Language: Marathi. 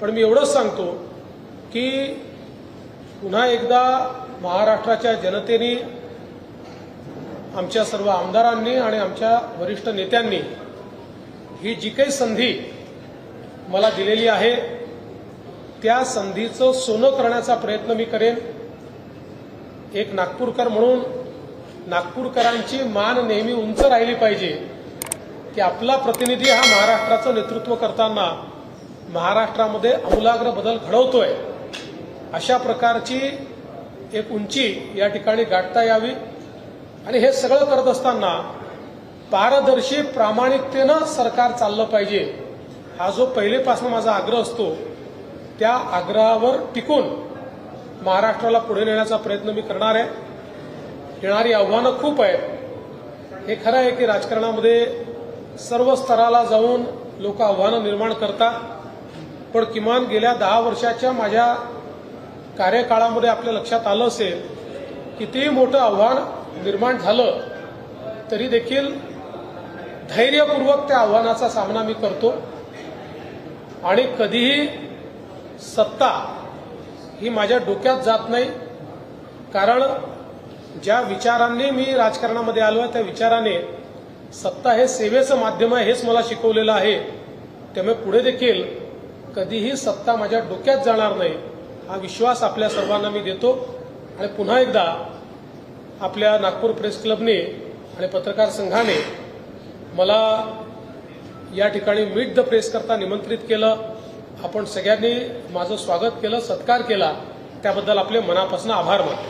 पण मी एवढंच सांगतो की पुन्हा एकदा महाराष्ट्राच्या जनतेने आमच्या सर्व आमदारांनी आणि आमच्या वरिष्ठ नेत्यांनी ही जी काही संधी मला दिलेली आहे त्या संधीचं सोनं करण्याचा प्रयत्न मी करेन. एक नागपूरकर म्हणून नागपूरकरांची मान नेहमी उंच राहिली पाहिजे की आपला प्रतिनिधी हा महाराष्ट्राचं नेतृत्व करताना महाराष्ट्रामध्ये आमूलाग्र बदल घडवतोय अशा प्रकारची एक उंची या ठिकाणी गाठता यावी. आणि हे सगळं करत असताना पारदर्शी प्रामाणिकतेनं सरकार चाललं पाहिजे हा जो पहिलेपासून माझा आग्रह असतो त्या आग्रहावर टिकून महाराष्ट्राला पुढे नेण्याचा प्रयत्न मी करणार आहे. येणारी आव्हानं खूप आहेत. हे खरं आहे की राजकारणामध्ये सर्व स्तराला जाऊन लोक आव्हानं निर्माण करतात. पण किमान गेल्या दहा वर्षाच्या माझ्या कार्यकाळामध्ये आपल्या लक्षात आलं असेल कितीही मोठं आव्हान निर्माण झालं तरी देखील धैर्यपूर्वक त्या आव्हानाचा सामना मी करतो. आणि कधीही सत्ता ही माझ्या डोक्यात जात नाही कारण ज्या विचारांनी मी राजकारणामध्ये आलो आहे त्या विचाराने सत्ता हे सेवेचं माध्यम आहे हेच मला शिकवलेलं आहे. त्यामुळे पुढे देखील कधीही सत्ता माझ्या डोक्यात जाणार नाही हा विश्वास आपल्या सर्वांना मी देतो. आणि पुन्हा एकदा आपल्या नागपूर प्रेस क्लबने आणि पत्रकार संघाने मला या ठिकाणी मीट द प्रेस करता निमंत्रित केलं. आपण सगळ्यांनी माझं स्वागत केलं सत्कार केला. त्याबद्दल आपले मनापासून आभार मानतो.